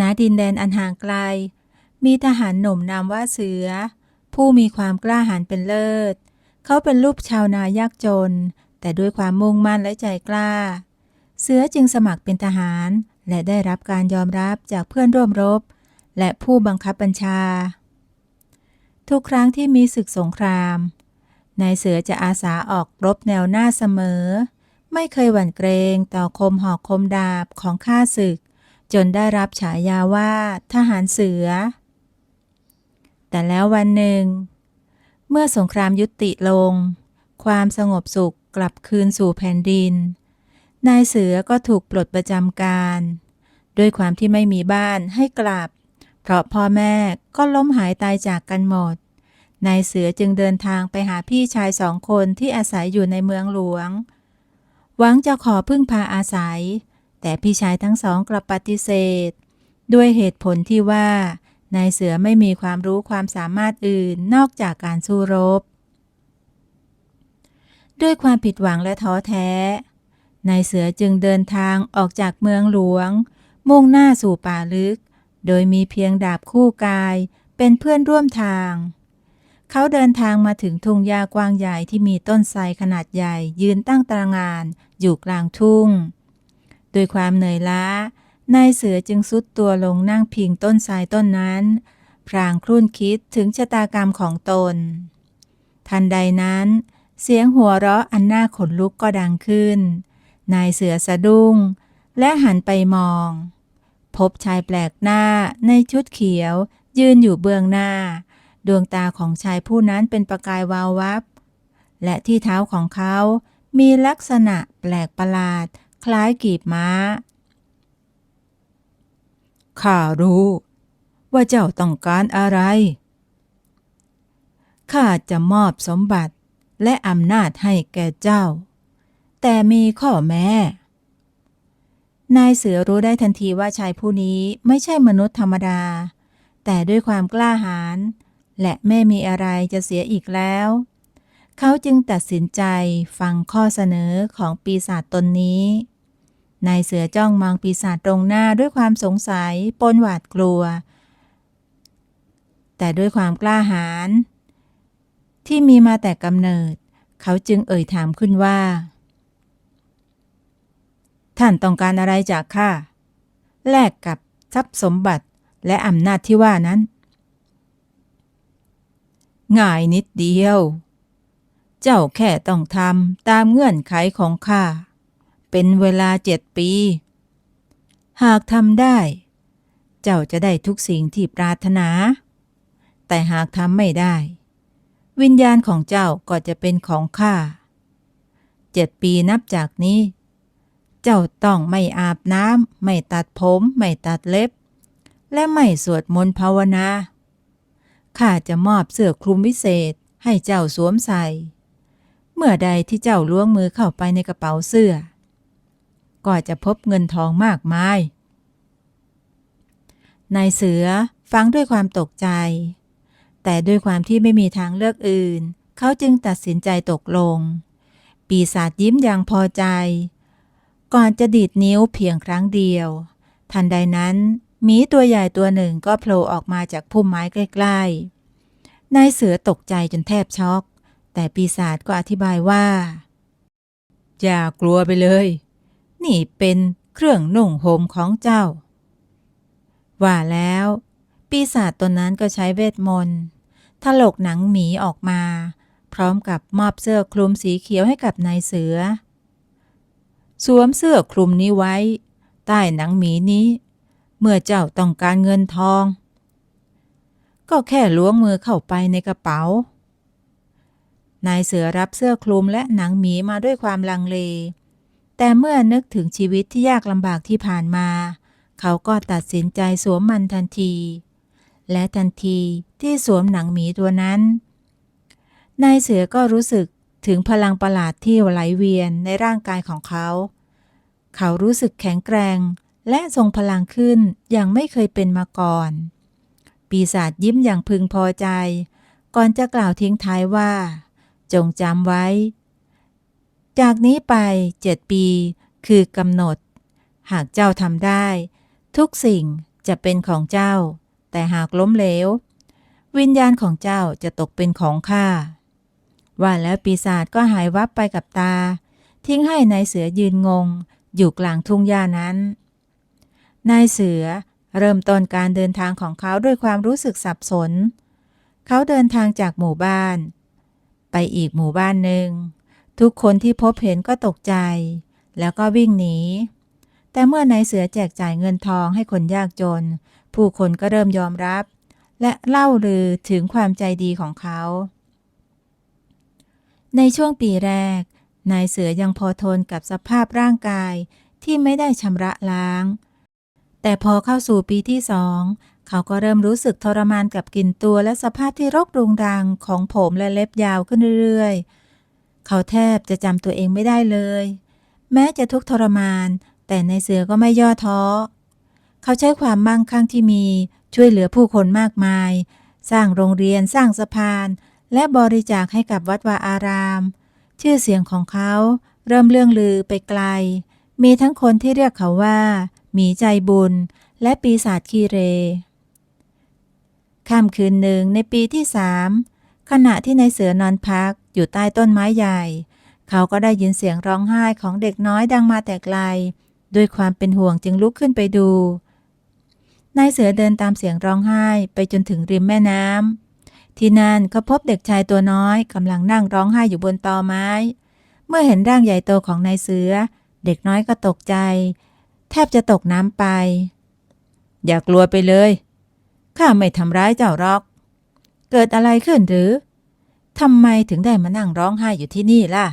ณดินแดนอันห่างไกล มีทหารหนุ่มนามว่าเสือ ผู้มีความกล้าหาญเป็นเลิศ เขาเป็นลูกชาวนายากจน แต่ด้วยความมุ่งมั่นและใจกล้า เสือจึงสมัครเป็นทหารและได้รับการยอมรับจากเพื่อนร่วมรบ และผู้บังคับบัญชา ทุกครั้งที่มีศึกสงคราม นายเสือจะอาสาออกรบแนวหน้าเสมอ ไม่เคยหวั่นเกรงต่อคมหอกคมดาบของข้าศึก จนได้รับฉายาว่าทหารเสือ แต่แล้ววันหนึ่ง เมื่อสงครามยุติลง ความสงบสุขกลับคืนสู่แผ่นดิน นายเสือก็ถูกปลดประจำการ ด้วยความที่ไม่มีบ้านให้กลับ เพราะพ่อแม่ก็ล้มหายตายจากกันหมด นายเสือจึงเดินทางไปหาพี่ชายสองคนที่อาศัยอยู่ในเมืองหลวง หวังจะขอพึ่งพาอาศัย แต่พี่ชายทั้งสองกลับปฏิเสธ ด้วยเหตุผลที่ว่านายเสือไม่มีความรู้ความสามารถอื่นนอกจากการสู้รบ ด้วยความผิดหวังและท้อแท้ นายเสือจึงเดินทางออกจากเมืองหลวง มุ่งหน้าสู่ป่าลึก โดยมีเพียงดาบคู่กายเป็นเพื่อนร่วมทาง เขาเดินทางมาถึงทุ่งหญ้ากว้างใหญ่ที่มีต้นไทรขนาดใหญ่ยืนตั้งตระงานอยู่กลางทุ่ง ด้วยความเหนื่อยล้านายเสือจึงสุดตัวลงนั่งพิงต้นทรายต้นนั้น พรางครุ่นคิดถึงชะตากรรมของตน ทันใดนั้น เสียงหัวเราะอันน่าขนลุกก็ดังขึ้น นายเสือสะดุ้ง และหันไปมอง พบชายแปลกหน้าในชุดเขียว ยืนอยู่เบื้องหน้า ดวงตาของชายผู้นั้นเป็นประกายวาววับ และที่เท้าของเขามีลักษณะแปลกประหลาด คล้ายกีบม้า ข้ารู้ ว่าเจ้าต้องการอะไร ข้าจะมอบสมบัติและอำนาจให้แก่เจ้า แต่มีข้อแม้ นายเสือรู้ได้ทันทีว่าชายผู้นี้ไม่ใช่มนุษย์ธรรมดา แต่ด้วยความกล้าหาญและไม่มีอะไรจะเสียอีกแล้ว เขาจึงตัดสินใจฟังข้อเสนอของปีศาจตนนี้ นายเสือจ้องมองปีศาจตรงหน้าด้วยความสงสัยปนหวาดกลัว แต่ด้วยความกล้าหาญที่มีมาแต่กำเนิด เขาจึงเอ่ยถามขึ้นว่า ท่านต้องการอะไรจากข้าแลกกับทรัพย์สมบัติและอำนาจที่ว่านั้น ง่ายนิดเดียว เจ้าแค่ต้องทำตามเงื่อนไขของข้า เป็นเวลาเจ็ดปี หากทำได้ เจ้าจะได้ทุกสิ่งที่ปรารถนา แต่หากทำไม่ได้ วิญญาณของเจ้าก็จะเป็นของข้าเจ็ดปีนับจากนี้ เจ้าต้องไม่อาบน้ำไม่ตัดผม ไม่ตัดเล็บ และไม่สวดมนต์ภาวนาข้าจะมอบเสื้อคลุมวิเศษให้เจ้าสวมใส่ เมื่อใดที่เจ้าล้วงมือเข้าไปในกระเป๋าเสื้อ ก็จะพบเงินทองมากมาย นายเสือฟังด้วยความตกใจ แต่ด้วยความที่ไม่มีทางเลือกอื่น เขาจึงตัดสินใจตกลง ปีศาจยิ้มอย่างพอใจ ก่อนจะดีดนิ้วเพียงครั้งเดียว ทันใดนั้นหมีตัวใหญ่ตัวหนึ่งก็โผล่ออกมาจากพุ่มไม้ใกล้ๆ นายเสือตกใจจนแทบช็อก แต่ปีศาจก็อธิบายว่า อย่ากลัวไปเลย นี่เป็นเครื่องนุ่งห่มของเจ้า ว่าแล้ว ปีศาจตนนั้นก็ใช้เวทมนต์ถลกหนังหมีออกมา พร้อมกับมอบเสื้อคลุมสีเขียวให้กับนายเสือ สวมเสื้อคลุมนี้ไว้ ใต้หนังหมีนี้ เมื่อเจ้าต้องการเงินทอง ก็แค่ล้วงมือเข้าไปในกระเป๋านายเสือรับเสื้อคลุมและหนังหมีมาด้วยความลังเล แต่เมื่อนึกถึงชีวิตที่ยากลำบากที่ผ่านมา เขาก็ตัดสินใจสวมมันทันที และทันทีที่สวมหนังหมีตัวนั้น นายเสือก็รู้สึกถึงพลังประหลาดที่ไหลเวียนในร่างกายของเขา เขารู้สึกแข็งแกร่งและทรงพลังขึ้นอย่างไม่เคยเป็นมาก่อน ปีศาจยิ้มอย่างพึงพอใจ ก่อนจะกล่าวทิ้งท้ายว่า จงจำไว้ จากนี้ไปเจ็ดปี คือกำหนด หากเจ้าทำได้ ทุกสิ่งจะเป็นของเจ้า แต่หากล้มเหลว วิญญาณของเจ้าจะตกเป็นของข้าว่าแล้วปีศาจก็หายวับไปกับตา ทิ้งให้นายเสือยืนงง อยู่กลางทุ่งหญ้านั้น นายเสือเริ่มต้นการเดินทางของเขาด้วยความรู้สึกสับสน เขาเดินทางจากหมู่บ้าน ไปอีกหมู่บ้านหนึ่ง ทุกคนที่พบเห็นก็ตกใจ แล้วก็วิ่งหนี แต่เมื่อนายเสือแจกจ่ายเงินทองให้คนยากจน ผู้คนก็เริ่มยอมรับ และเล่าลือถึงความใจดีของเขา ในช่วงปีแรก นายเสือยังพอทนกับสภาพร่างกายที่ไม่ได้ชำระล้าง แต่พอเข้าสู่ปีที่สองเขาก็เริ่มรู้สึกทรมานกับกลิ่นตัวและสภาพที่รกรุงรังของผมและเล็บยาวขึ้นเรื่อยๆ เขาแทบจะจำตัวเองไม่ได้เลย แม้จะทุกข์ทรมาน แต่ในเสือก็ไม่ย่อท้อ เขาใช้ความมั่งคั่งที่มีช่วยเหลือผู้คนมากมาย สร้างโรงเรียนสร้างสะพาน และบริจาคให้กับวัดวาอาราม ชื่อเสียงของเขาเริ่มเลื่องลือไปไกล มีทั้งคนที่เรียกเขาว่าหมีใจบุญ และปีศาจคีเรค่ำคืนหนึ่งในปีที่สามขณะที่นายเสือนอนพัก อยู่ใต้ต้นไม้ใหญ่ เขาก็ได้ยินเสียงร้องไห้ของเด็กน้อยดังมาแต่ไกล ด้วยความเป็นห่วงจึงลุกขึ้นไปดู นายเสือเดินตามเสียงร้องไห้ไปจนถึงริมแม่น้ำที่นั่นเขาพบเด็กชายตัวน้อยกำลังนั่งร้องไห้อยู่บนตอไม้ เมื่อเห็นร่างใหญ่โตของนายเสือ เด็กน้อยก็ตกใจ แทบจะตกน้ำไป อย่ากลัวไปเลยข้าไม่ทำร้ายเจ้าหรอก เกิดอะไรขึ้นหรือ ทำไมถึงได้มานั่งร้องไห้อยู่ที่นี่ล่ะ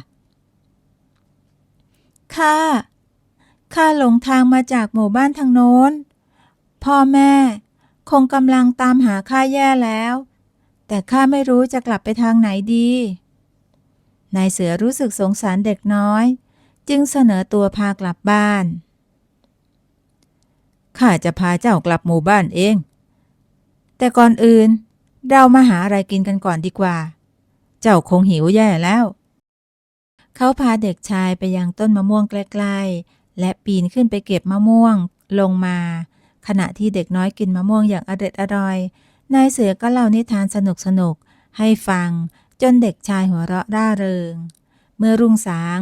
ข้า ข้าหลงทางมาจากหมู่บ้านทางโน้น พ่อแม่ คงกำลังตามหาข้าแย่แล้ว แต่ข้าไม่รู้จะกลับไปทางไหนดี นายเสือรู้สึกสงสารเด็กน้อย จึงเสนอตัวพากลับบ้าน ข้าจะพาเจ้ากลับหมู่บ้านเอง แต่ก่อนอื่น เรามาหาอะไรกินกันก่อนดีกว่า เจ้าคงหิวแย่แล้ว เขาพาเด็กชายไปยังต้นมะม่วงใกล้ๆ และปีนขึ้นไปเก็บมะม่วงลงมา ขณะที่เด็กน้อยกินมะม่วงอย่างอร็ดอร่อย นายเสือก็เล่านิทานสนุกๆให้ฟัง จนเด็กชายหัวเราะร่าเริง เมื่อรุ่งสาง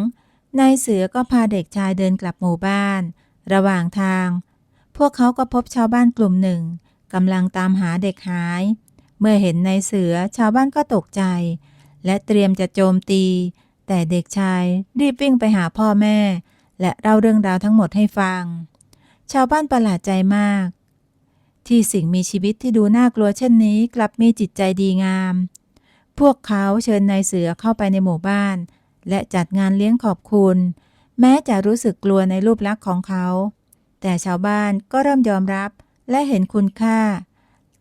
นายเสือก็พาเด็กชายเดินกลับหมู่บ้าน ระหว่างทาง พวกเขาก็พบชาวบ้านกลุ่มหนึ่งกำลังตามหาเด็กหาย เมื่อเห็นนายเสือชาวบ้านก็ตกใจ และเตรียมจะโจมตี แต่เด็กชายรีบวิ่งไปหาพ่อแม่ และเล่าเรื่องราวทั้งหมดให้ฟัง ชาวบ้านประหลาดใจมาก ที่สิ่งมีชีวิตที่ดูน่ากลัวเช่นนี้กลับมีจิตใจดีงาม พวกเขาเชิญนายเสือเข้าไปในหมู่บ้าน และจัดงานเลี้ยงขอบคุณ แม้จะรู้สึกกลัวในรูปลักษณ์ของเขา แต่ชาวบ้านก็เริ่มยอมรับและเห็นคุณค่า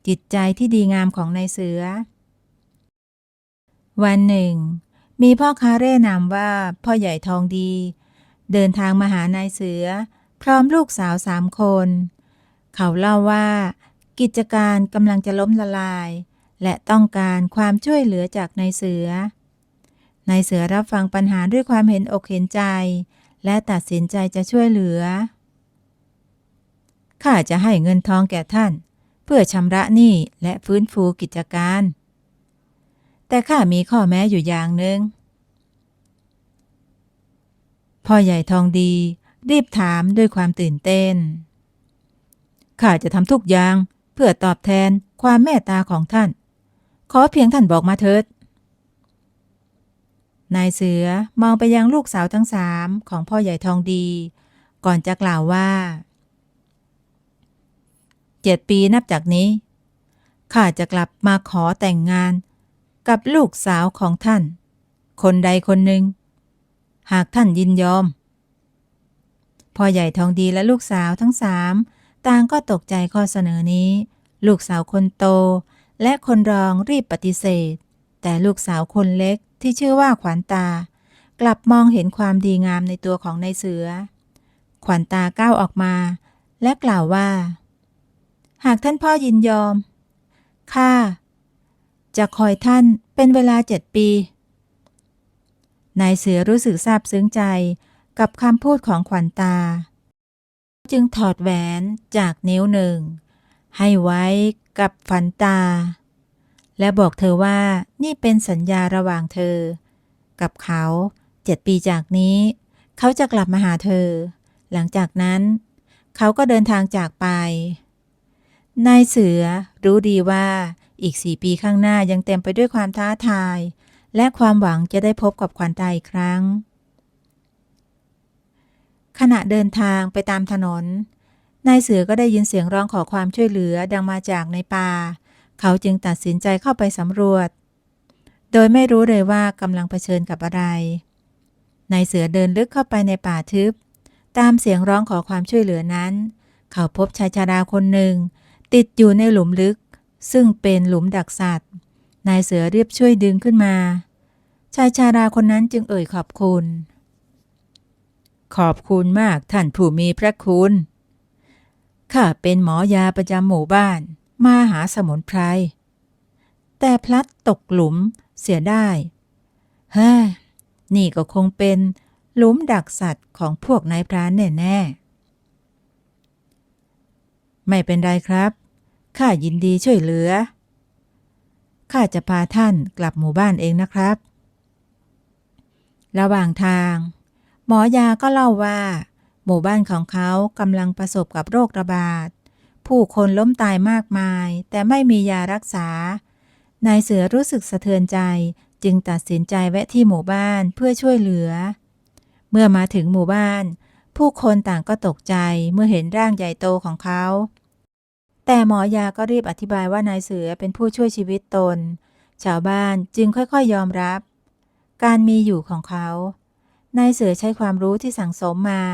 จิตใจที่ดีงามของนายเสือ วันหนึ่ง มีพ่อค้าเร่นามว่าพ่อใหญ่ทองดี เดินทางมาหานายเสือ พร้อมลูกสาวสามคน เขาเล่าว่า กิจการกำลังจะล้มละลาย และต้องการความช่วยเหลือจากนายเสือนายเสือรับฟังปัญหาด้วยความเห็นอกเห็นใจ และตัดสินใจจะช่วยเหลือ ข้าจะให้เงินทองแก่ท่าน เพื่อชำระหนี้และฟื้นฟูกิจการ แต่ข้ามีข้อแม้อยู่อย่างหนึ่งพ่อใหญ่ทองดี รีบถามด้วยความตื่นเต้น ข้าจะทำทุกอย่างเพื่อตอบแทนความเมตตาของท่าน ขอเพียงท่านบอกมาเถิด นายเสือมองไปยังลูกสาวทั้งสามของพ่อใหญ่ทองดี ก่อนจะกล่าวว่าเจ็ดปีนับจากนี้ข้าจะกลับมาขอแต่งงาน กับลูกสาวของท่าน คนใดคนหนึ่ง หากท่านยินยอม พ่อใหญ่ทองดีและลูกสาวทั้งสามต่างก็ตกใจข้อเสนอนี้ ลูกสาวคนโต และคนรองรีบปฏิเสธ แต่ลูกสาวคนเล็กที่ชื่อว่าขวัญตา กลับมองเห็นความดีงามในตัวของนายเสือ ขวัญตาก้าวออกมา และกล่าวว่า หากท่านพ่อยินยอมข้า จะคอยท่านเป็นเวลาเจ็ดปี นายเสือรู้สึกซาบซึ้งใจกับคำพูดของขวัญตา จึงถอดแหวนจากนิ้วหนึ่ง ให้ไว้กับฝันตา และบอกเธอว่านี่เป็นสัญญาระหว่างเธอ กับเขาเจ็ดปีจากนี้ เขาจะกลับมาหาเธอ หลังจากนั้น เขาก็เดินทางจากไปนายเสือรู้ดีว่า อีกสี่ปีข้างหน้ายังเต็มไปด้วยความท้าทาย และความหวังจะได้พบกับขวัญตาอีกครั้ง ขณะเดินทางไปตามถนน นายเสือก็ได้ยินเสียงร้องขอความช่วยเหลือดังมาจากในป่า เขาจึงตัดสินใจเข้าไปสำรวจ โดยไม่รู้เลยว่ากำลังเผชิญกับอะไร นายเสือเดินลึกเข้าไปในป่าทึบ ตามเสียงร้องขอความช่วยเหลือนั้น เขาพบชายชาราคนหนึ่ง ติดอยู่ในหลุมลึก ซึ่งเป็นหลุมดักสัตว์ นายเสือเรียบช่วยดึงขึ้นมา ชายชาราคนนั้นจึงเอ่ยขอบคุณ ขอบคุณมากท่านผู้มีพระคุณ ข้าเป็นหมอยาประจำหมู่บ้าน มาหาสมุนไพร แต่พลัดตกหลุมเสียได้ เฮ้ย นี่ก็คงเป็นหลุมดักสัตว์ของพวกนายพรานแน่ ๆ ไม่เป็นไรครับ ข้ายินดีช่วยเหลือ ข้าจะพาท่านกลับหมู่บ้านเองนะครับ ระหว่างทาง หมอยาก็เล่าว่า หมู่บ้านของเขากำลังประสบกับโรคระบาด ผู้คนล้มตายมากมาย แต่ไม่มียารักษา นายเสือรู้สึกสะเทือนใจจึงตัดสินใจแวะที่หมู่บ้านเพื่อช่วยเหลือ เมื่อมาถึงหมู่บ้าน ผู้คนต่างก็ตกใจเมื่อเห็นร่างใหญ่โตของเขา แต่หมอยาก็รีบอธิบายว่านายเสือเป็นผู้ช่วยชีวิตตน ชาวบ้านจึงค่อยๆยอมรับ การมีอยู่ของเขา นายเสือใช้ความรู้ที่สั่งสมมา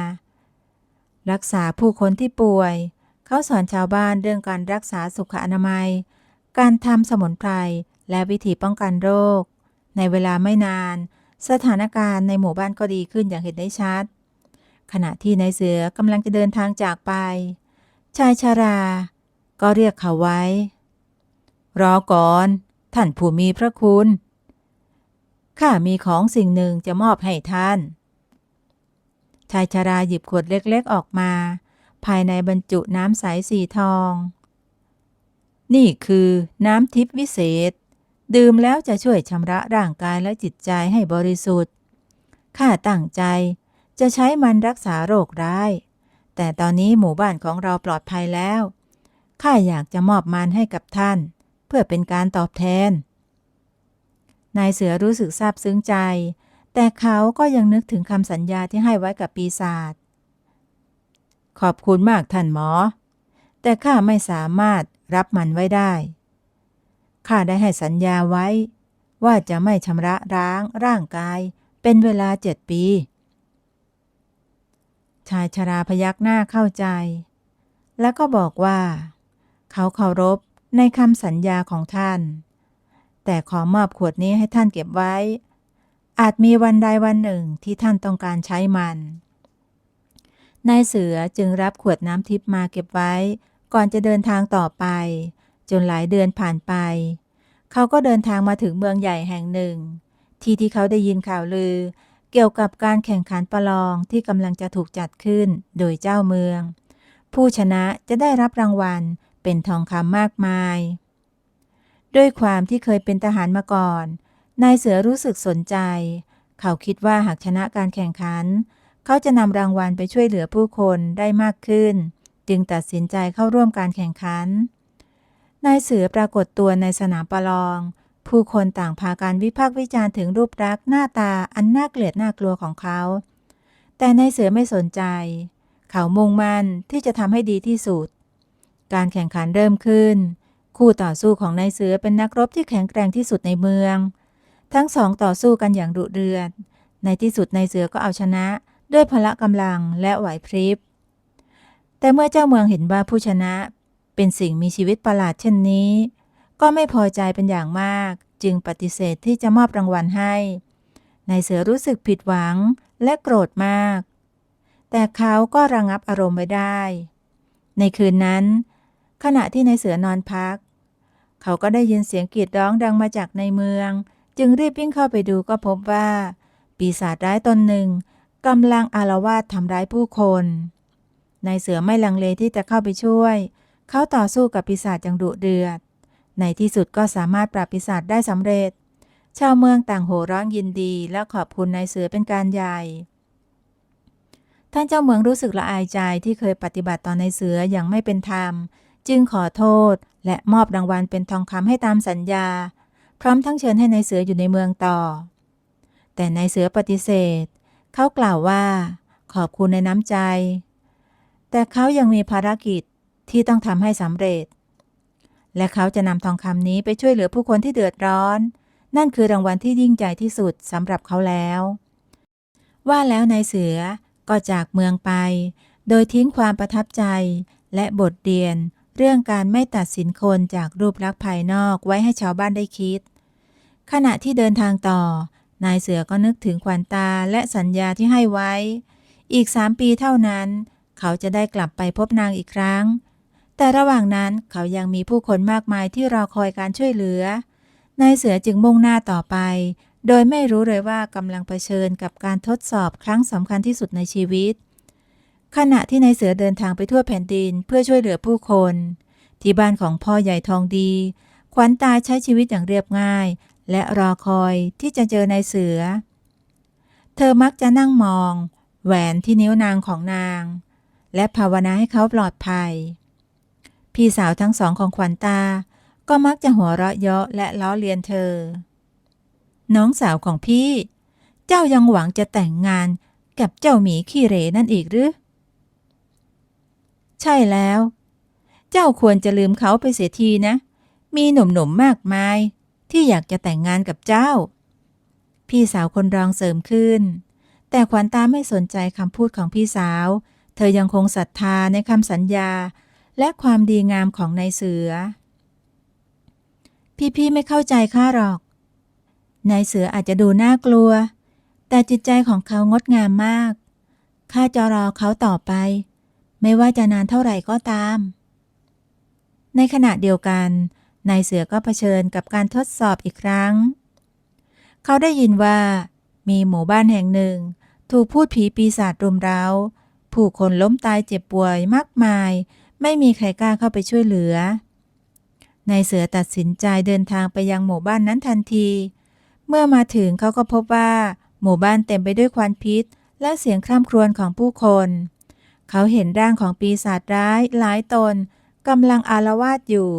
รักษาผู้คนที่ป่วย เขาสอนชาวบ้านเรื่องการรักษาสุขอนามัย การทำสมุนไพรและวิธีป้องกันโรค ในเวลาไม่นาน สถานการณ์ในหมู่บ้านก็ดีขึ้นอย่างเห็นได้ชัด ขณะที่นายเสือกำลังจะเดินทางจากไป ชายชาราก ก็เรียกเขาไว้ รอก่อน ท่านผู้มีพระคุณ ข้ามีของสิ่งหนึ่งจะมอบให้ท่าน ชายชาราหยิบขวดเล็กๆออกมา ภายในบรรจุน้ำใสสีทอง นี่คือน้ำทิพวิเศษ ดื่มแล้วจะช่วยชำระร่างกายและจิตใจให้บริสุทธิ์ ข้าตั้งใจจะใช้มันรักษาโรคร้าย แต่ตอนนี้หมู่บ้านของเราปลอดภัยแล้ว ข้าอยากจะมอบมันให้กับท่าน เพื่อเป็นการตอบแทน นายเสือรู้สึกซาบซึ้งใจ แต่เขาก็ยังนึกถึงคำสัญญาที่ให้ไว้กับปีศาจ ขอบคุณมากท่านหมอ แต่ข้าไม่สามารถรับมันไว้ได้ ข้าได้ให้สัญญาไว้ ว่าจะไม่ชำระร้างร่างกาย เป็นเวลาเจ็ดปี ชายชราพยักหน้าเข้าใจ แล้วก็บอกว่า เขาเคารพในคำสัญญาของท่าน แต่ขอมอบขวดนี้ให้ท่านเก็บไว้ อาจมีวันใดวันหนึ่งที่ท่านต้องการใช้มันนายเสือจึงรับขวดน้ำทิพย์มาเก็บไว้ ก่อนจะเดินทางต่อไป จนหลายเดือนผ่านไป เขาก็เดินทางมาถึงเมืองใหญ่แห่งหนึ่ง ที่ที่เขาได้ยินข่าวลือ เกี่ยวกับการแข่งขันประลองที่กำลังจะถูกจัดขึ้นโดยเจ้าเมือง ผู้ชนะจะได้รับรางวัล เป็นทองคำมากมาย ด้วยความที่เคยเป็นทหารมาก่อน นายเสือรู้สึกสนใจ เขาคิดว่าหากชนะการแข่งขัน เขาจะนำรางวัลไปช่วยเหลือผู้คนได้มากขึ้น จึงตัดสินใจเข้าร่วมการแข่งขัน นายเสือปรากฏตัวในสนามประลอง ผู้คนต่างพาการวิพากษ์วิจารณ์ถึงรูปลักษณ์หน้าตาอันน่าเกลียดน่ากลัวของเขา แต่นายเสือไม่สนใจ เขามุ่งมั่นที่จะทำให้ดีที่สุด การแข่งขันเริ่มขึ้น คู่ต่อสู้ของนายเสือเป็นนักรบที่แข็งแกร่งที่สุดในเมือง ทั้งสองต่อสู้กันอย่างดุเดือด ในที่สุดนายเสือก็เอาชนะด้วยพละกำลังและไหวพริบ แต่เมื่อเจ้าเมืองเห็นว่าผู้ชนะ เป็นสิ่งมีชีวิตประหลาดเช่นนี้ ก็ไม่พอใจเป็นอย่างมาก จึงปฏิเสธที่จะมอบรางวัลให้นายเสือรู้สึกผิดหวังและโกรธมาก แต่เขาก็ระงับอารมณ์ไว้ได้ ในคืนนั้น ขณะที่นายเสือนอนพัก เขาก็ได้ยินเสียงกรีดร้องดังมาจากในเมือง จึงรีบวิ่งเข้าไปดูก็พบว่า ปีศาจร้ายตนหนึ่งกำลังอารวาสทำร้ายผู้คนนายเสือไม่ลังเลที่จะเข้าไปช่วย เขาต่อสู้กับปีศาจอย่างดุเดือด ในที่สุดก็สามารถปราบปีศาจได้สำเร็จ ชาวเมืองต่างโห่ร้องยินดีและขอบคุณนายเสือเป็นการใหญ่ ท่านเจ้าเมืองรู้สึกละอายใจที่เคยปฏิบัติต่อนายเสืออย่างไม่เป็นธรรม จึงขอโทษ และมอบรางวัลเป็นทองคำให้ตามสัญญา พร้อมทั้งเชิญให้นายเสืออยู่ในเมืองต่อ แต่นายเสือปฏิเสธ เขากล่าวว่า ขอบคุณในน้ำใจ แต่เขายังมีภารกิจที่ต้องทำให้สำเร็จ และเขาจะนำทองคำนี้ไปช่วยเหลือผู้คนที่เดือดร้อน นั่นคือรางวัลที่ยิ่งใหญ่ที่สุดสำหรับเขาแล้ว ว่าแล้วนายเสือก็จากเมืองไป โดยทิ้งความประทับใจและบทเรียน เรื่องการไม่ตัดสินคนจากรูปลักษณ์ภายนอกไว้ให้ชาวบ้านได้คิด ขณะที่เดินทางต่อ นายเสือก็นึกถึงขวัญตาและสัญญาที่ให้ไว้ อีกสามปีเท่านั้น เขาจะได้กลับไปพบนางอีกครั้ง แต่ระหว่างนั้นเขายังมีผู้คนมากมายที่รอคอยการช่วยเหลือนายเสือจึงมุ่งหน้าต่อไป โดยไม่รู้เลยว่ากำลังเผชิญกับการทดสอบครั้งสำคัญที่สุดในชีวิต ขณะที่นายเสือเดินทางไปทั่วแผ่นดินเพื่อช่วยเหลือผู้คน ที่บ้านของพ่อใหญ่ทองดี ขวัญตาใช้ชีวิตอย่างเรียบง่าย และรอคอยที่จะเจอนายเสือ เธอมักจะนั่งมอง แหวนที่นิ้วนางของนาง และภาวนาให้เขาปลอดภัย พี่สาวทั้งสองของขวัญตา ก็มักจะหัวเราะเยาะและล้อเลียนเธอ น้องสาวของพี่ เจ้ายังหวังจะแต่งงานกับเจ้าหมีขี้เหรนั่นอีกหรือ ใช่แล้ว เจ้าควรจะลืมเขาไปเสียทีนะ มีหนุ่มๆมมากมาย ที่อยากจะแต่งงานกับเจ้า พี่สาวคนรองเสริมขึ้น แต่ขวัญตาไม่สนใจคำพูดของพี่สาว เธอยังคงศรัทธาในคำสัญญา และความดีงามของนายเสือ พี่ๆไม่เข้าใจข้าหรอกนายเสืออาจจะดูน่ากลัว แต่จิตใจของเขางดงามมาก ข้าจะรอเขาต่อไป ไม่ว่าจะนานเท่าไหร่ก็ตาม ในขณะเดียวกันนายเสือก็เผชิญกับการทดสอบอีกครั้ง เขาได้ยินว่า มีหมู่บ้านแห่งหนึ่ง ถูกพูดผีปีศาจรุมเร้า ผู้คนล้มตายเจ็บป่วยมากมาย ไม่มีใครกล้าเข้าไปช่วยเหลือนายเสือตัดสินใจเดินทางไปยังหมู่บ้านนั้นทันที เมื่อมาถึงเขาก็พบว่า หมู่บ้านเต็มไปด้วยควันพิษ และเสียงคร่ำครวญของผู้คน เขาเห็นร่างของปีศาจร้ายหลายตนกำลังอารวาสอยู่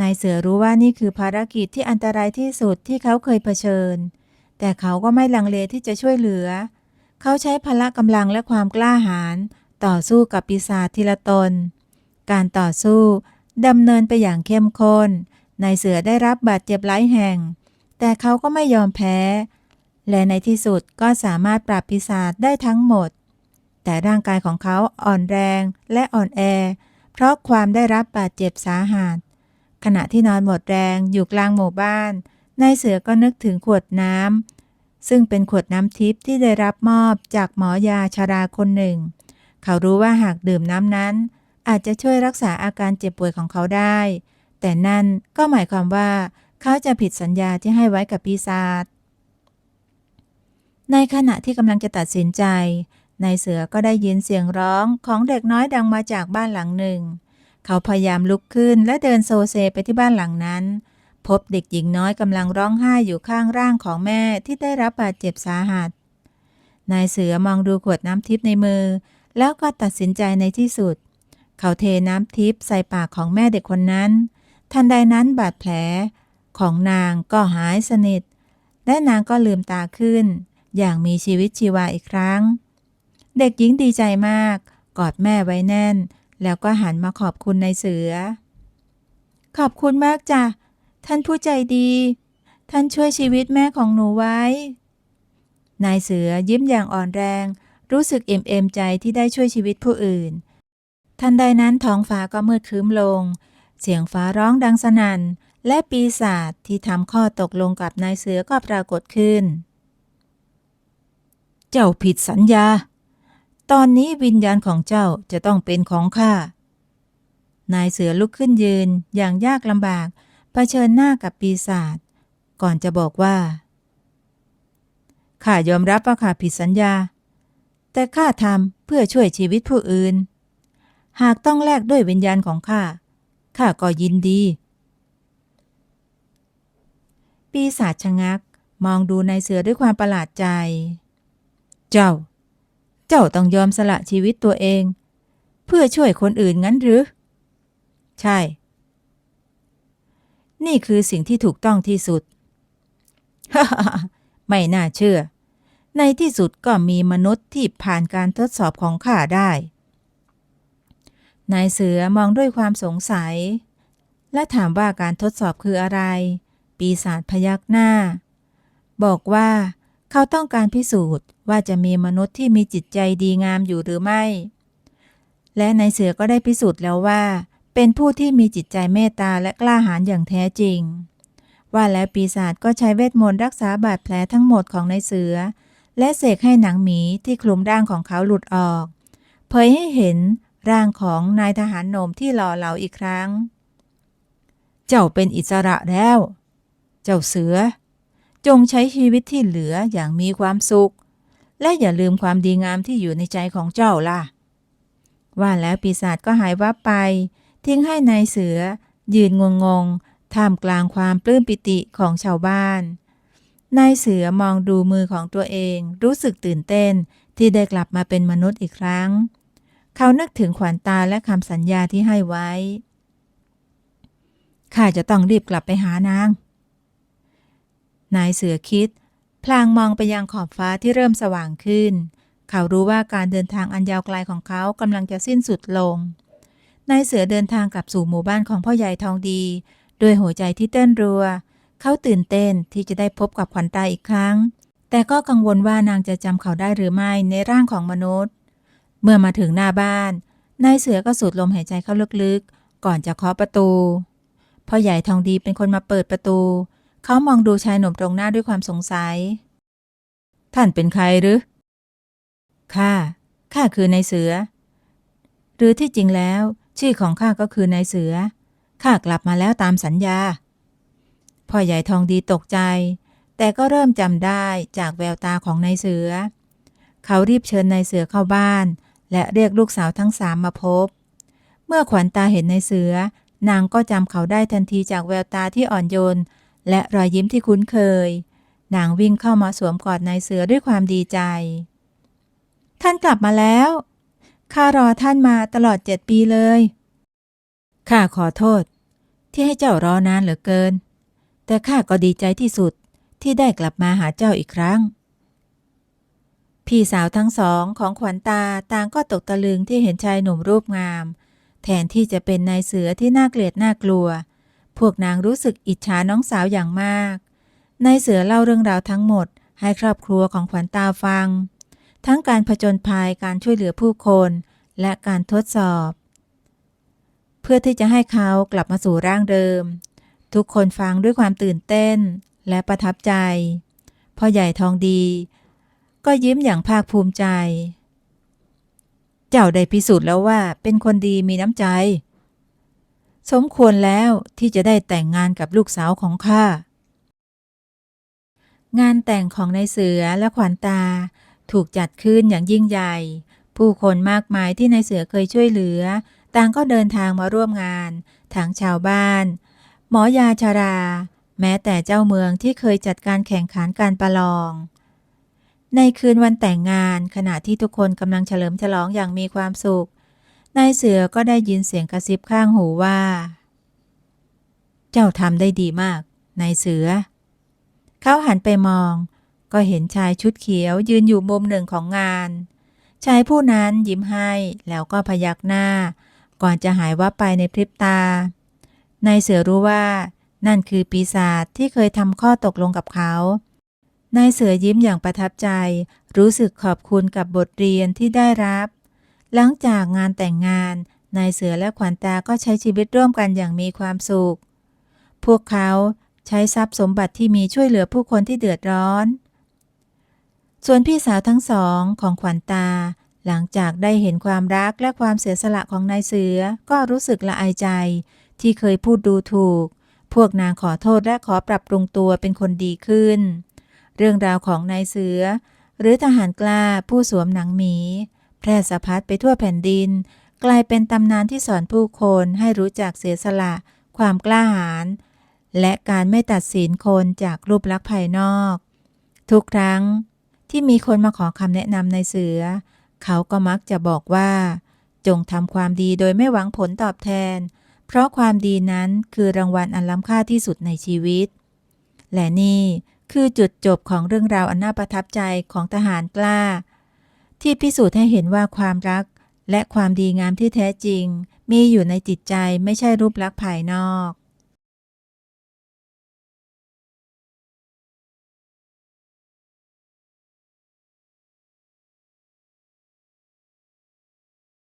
นายเสือรู้ว่านี่คือภารกิจที่อันตรายที่สุดที่เขาเคยเผชิญ แต่เขาก็ไม่ลังเลที่จะช่วยเหลือ เขาใช้พละกำลังและความกล้าหาญต่อสู้กับปีศาจทีละตน การต่อสู้ดำเนินไปอย่างเข้มข้น นายเสือได้รับบาดเจ็บหลายแห่ง แต่เขาก็ไม่ยอมแพ้ และในที่สุดก็สามารถปราบปีศาจได้ทั้งหมด แต่ร่างกายของเขาอ่อนแรงและอ่อนแอ เพราะความได้รับบาดเจ็บสาหัส ขณะที่นอนหมดแรงอยู่กลางหมู่บ้าน นายเสือก็นึกถึงขวดน้ำซึ่งเป็นขวดน้ำทิพย์ที่ได้รับมอบจากหมอยาชาราคนหนึ่ง เขารู้ว่าหากดื่มน้ำนั้น อาจจะช่วยรักษาอาการเจ็บป่วยของเขาได้ แต่นั่นก็หมายความว่า เขาจะผิดสัญญาที่ให้ไว้กับปีศาจในขณะที่กำลังจะตัดสินใจ นายเสือก็ได้ยินเสียงร้องของเด็กน้อยดังมาจากบ้านหลังหนึ่ง เขาพยายามลุกขึ้นและเดินโซเซไปที่บ้านหลังนั้น พบเด็กหญิงน้อยกำลังร้องไห้อยู่ข้างร่างของแม่ที่ได้รับบาดเจ็บสาหัส นายเสือมองดูขวดน้ำทิพย์ในมือ แล้วก็ตัดสินใจในที่สุด เขาเทน้ำทิพย์ใส่ปากของแม่เด็กคนนั้น ทันใดนั้นบาดแผลของนางก็หายสนิท และนางก็ลืมตาขึ้น อย่างมีชีวิตชีวาอีกครั้ง เด็กหญิงดีใจมาก กอดแม่ไว้แน่น แล้วก็หันมาขอบคุณนายเสือ ขอบคุณมากจ้ะ ท่านผู้ใจดี ท่านช่วยชีวิตแม่ของหนูไว้ นายเสือยิ้มอย่างอ่อนแรง รู้สึกเอ็มเอ็มใจที่ได้ช่วยชีวิตผู้อื่น ทันใดนั้นท้องฟ้าก็มืดครึ้มลง เสียงฟ้าร้องดังสนั่น และปีศาจที่ทำข้อตกลงกับนายเสือก็ปรากฏขึ้น เจ้าผิดสัญญา ตอนนี้วิญญาณของเจ้าจะต้องเป็นของข้า นายเสือลุกขึ้นยืนอย่างยากลำบากเผชิญหน้ากับปีศาจก่อนจะบอกว่าข้ายอมรับว่าข้าผิดสัญญา แต่ข้าทำเพื่อช่วยชีวิตผู้อื่น หากต้องแลกด้วยวิญญาณของข้าข้าก็ยินดี ปีศาจชะงักมองดูนายเสือด้วยความประหลาดใจ เจ้า เจ้าต้องยอมสละชีวิตตัวเอง เพื่อช่วยคนอื่นงั้นหรือ ใช่ นี่คือสิ่งที่ถูกต้องที่สุด ไม่น่าเชื่อ ในที่สุดก็มีมนุษย์ที่ผ่านการทดสอบของข้าได้ นายเสือมองด้วยความสงสัย และถามว่าการทดสอบคืออะไร ปีศาจพยักหน้า บอกว่า เขาต้องการพิสูจน์ว่าจะมีมนุษย์ที่มีจิตใจดีงามอยู่หรือไม่ และนายเสือก็ได้พิสูจน์แล้วว่า เป็นผู้ที่มีจิตใจเมตตาและกล้าหาญอย่างแท้จริง ว่าแล้วปีศาจก็ใช้เวทมนต์รักษาบาดแผลทั้งหมดของนายเสือ และเสกให้หนังหมีที่คลุมร่างของเขาหลุดออก เผยให้เห็นร่างของนายทหารหนุ่มที่หล่อเหลาอีกครั้ง เจ้าเป็นอิสระแล้ว เจ้าเสือ จงใช้ชีวิตที่เหลืออย่างมีความสุข และอย่าลืมความดีงามที่อยู่ในใจของเจ้าล่ะ ว่าแล้วปีศาจก็หายวับไป ทิ้งให้นายเสือ ยืนงงงๆท่ามกลางความปลื้มปิติของชาวบ้าน นายเสือมองดูมือของตัวเอง รู้สึกตื่นเต้นที่ได้กลับมาเป็นมนุษย์อีกครั้ง เขานึกถึงขวัญตาและคำสัญญาที่ให้ไว้ ข้าจะต้องรีบกลับไปหานาง นายเสือคิด พลางมองไปยังขอบฟ้าที่เริ่มสว่างขึ้น เขารู้ว่าการเดินทางอันยาวไกลของเขากำลังจะสิ้นสุดลง นายเสือเดินทางกลับสู่หมู่บ้านของพ่อใหญ่ทองดี ด้วยหัวใจที่เต้นรัว เขาตื่นเต้นที่จะได้พบกับขวัญตาอีกครั้ง แต่ก็กังวลว่านางจะจำเขาได้หรือไม่ในร่างของมนุษย์ เมื่อมาถึงหน้าบ้าน นายเสือก็สูดลมหายใจเข้าลึกๆ ก่อนจะเคาะประตูพ่อใหญ่ทองดีเป็นคนมาเปิดประตู เขามองดูชายหนุ่มตรงหน้าด้วยความสงสัย ท่านเป็นใครหรือ ข้า ข้าคือนายเสือ หรือที่จริงแล้ว ชื่อของข้าก็คือนายเสือ ข้ากลับมาแล้วตามสัญญา พ่อใหญ่ทองดีตกใจ แต่ก็เริ่มจำได้จากแววตาของนายเสือ เขารีบเชิญนายเสือเข้าบ้าน และเรียกลูกสาวทั้งสามมาพบ เมื่อขวัญตาเห็นนายเสือ นางก็จำเขาได้ทันทีจากแววตาที่อ่อนโยน และรอยยิ้มที่คุ้นเคย นางวิ่งเข้ามาสวมกอดนายเสือด้วยความดีใจ ท่านกลับมาแล้ว ข้ารอท่านมาตลอดเจ็ดปีเลย ข้าขอโทษ ที่ให้เจ้ารอนานเหลือเกิน แต่ข้าก็ดีใจที่สุดที่ได้กลับมาหาเจ้าอีกครั้ง พี่สาวทั้งสองของขวัญตาต่างก็ตกตะลึงที่เห็นชายหนุ่มรูปงาม แทนที่จะเป็นนายเสือที่น่าเกลียดน่ากลัว พวกนางรู้สึกอิจฉาน้องสาวอย่างมากนายเสือเล่าเรื่องราวทั้งหมด ให้ครอบครัวของขวัญตาฟัง ทั้งการผจญภัยการช่วยเหลือผู้คน และการทดสอบ เพื่อที่จะให้เขากลับมาสู่ร่างเดิม ทุกคนฟังด้วยความตื่นเต้นและประทับใจพ่อใหญ่ทองดี ก็ยิ้มอย่างภาคภูมิใจ เจ้าได้พิสูจน์แล้วว่าเป็นคนดีมีน้ำใจ สมควรแล้วที่จะได้แต่งงานกับลูกสาวของข้างานแต่งของนายเสือและขวัญตา ถูกจัดขึ้นอย่างยิ่งใหญ่ ผู้คนมากมายที่นายเสือเคยช่วยเหลือ ต่างก็เดินทางมาร่วมงานทั้งชาวบ้าน หมอยาชารา แม้แต่เจ้าเมืองที่เคยจัดการแข่งขันการประลอง ในคืนวันแต่งงานขณะที่ทุกคนกำลังเฉลิมฉลองอย่างมีความสุข นายเสือก็ได้ยินเสียงกระซิบข้างหูว่า เจ้าทำได้ดีมาก นายเสือ เขาหันไปมอง ก็เห็นชายชุดเขียวยืนอยู่มุมหนึ่งของงาน ชายผู้นั้นยิ้มให้แล้วก็พยักหน้า ก่อนจะหายวับไปในพริบตา นายเสือรู้ว่า นั่นคือปีศาจที่เคยทำข้อตกลงกับเขานายเสือยิ้มอย่างประทับใจ รู้สึกขอบคุณกับบทเรียนที่ได้รับ หลังจากงานแต่งงาน นายเสือและขวัญตาก็ใช้ชีวิตร่วมกันอย่างมีความสุข พวกเขาใช้ทรัพย์สมบัติที่มีช่วยเหลือผู้คนที่เดือดร้อน ส่วนพี่สาวทั้งสองของขวัญตา หลังจากได้เห็นความรักและความเสียสละของนายเสือก็รู้สึกละอายใจ ที่เคยพูดดูถูก พวกนางขอโทษและขอปรับปรุงตัวเป็นคนดีขึ้น เรื่องราวของนายเสือ หรือทหารกล้าผู้สวมหนังหมี แพร่สะพัดไปทั่วแผ่นดิน กลายเป็นตำนานที่สอนผู้คนให้รู้จักเสียสละ ความกล้าหาญและการไม่ตัดสินคนจากรูปลักษณ์ภายนอก ทุกครั้งที่มีคนมาขอคำแนะนำในเสือ เขาก็มักจะบอกว่า จงทำความดีโดยไม่หวังผลตอบแทน เพราะความดีนั้นคือรางวัลอันล้ำค่าที่สุดในชีวิต และนี่คือจุดจบของเรื่องราวอันน่าประทับใจของทหารกล้า ที่พิสูจน์ให้เห็นว่าความรัก และความดีงามที่แท้จริง มีอยู่ในจิตใจไม่ใช่รูปลักษณ์ภายนอก